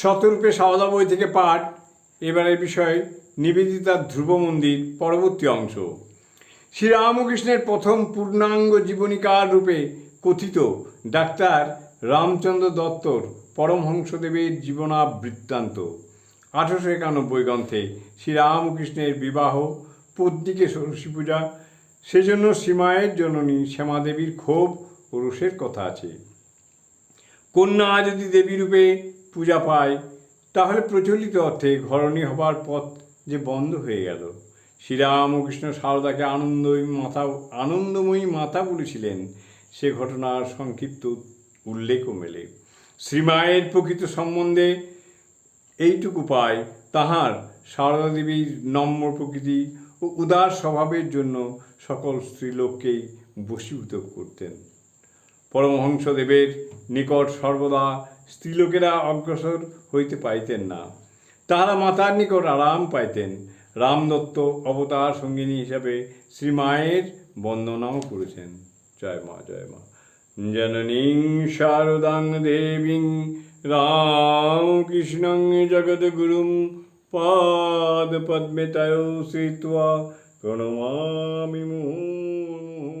শতরূপে সাওদা বই থেকে পাঠ, এবারের বিষয় নিবেদিতার ধ্রুব মন্দির, পরবর্তী অংশ। শ্রীরামকৃষ্ণের প্রথম পূর্ণাঙ্গ জীবনীকার রূপে কথিত ডাক্তার রামচন্দ্র দত্তর পরমহংসদেবের জীবনাবৃত্তান্ত। আঠারোশো একানব্বই গ্রন্থে শ্রীরামকৃষ্ণের বিবাহ পদ্মিকে ষোড়শী পূজা, সেজন্য সীমায়ের জননী শ্যামাদেবীর ক্ষোভ ও রোষের কথা আছে। কন্যা যদি দেবী রূপে পূজা পায়, তাহলে প্রচলিত অর্থে ঘরণী হবার পথ যে বন্ধ হয়ে গেল। শ্রীরামকৃষ্ণ সারদাকে আনন্দময়ী মাতা আনন্দময়ী মাতা বলেছিলেন। সে ঘটনার সংক্ষিপ্ত উল্লেখও মেলে। শ্রীমায়ের প্রকৃত সম্বন্ধে এইটুকু পায়, তাহার সারদা দেবীর নম্র প্রকৃতি ও উদার স্বভাবের জন্য সকল স্ত্রীলোককেই বশীভূত করতেন। পরমহংসদেবের নিকট সর্বদা স্ত্রীলোকেরা অগ্রসর হইতে পাইতেন না। তাহারা মাতার নিকট আরাম পাইতেন। রামদত্ত অবতার সঙ্গিনী হিসাবে শ্রীমায়ের বন্দনাও করেছেন। জয় মা জয় মা। জননীং শারদাং দেবীং রামকৃষ্ণং জগদ্গুরুং পাদ পদ্মে তয় শ্রিত্বা প্রণমামি মুহুর্মুহুঃ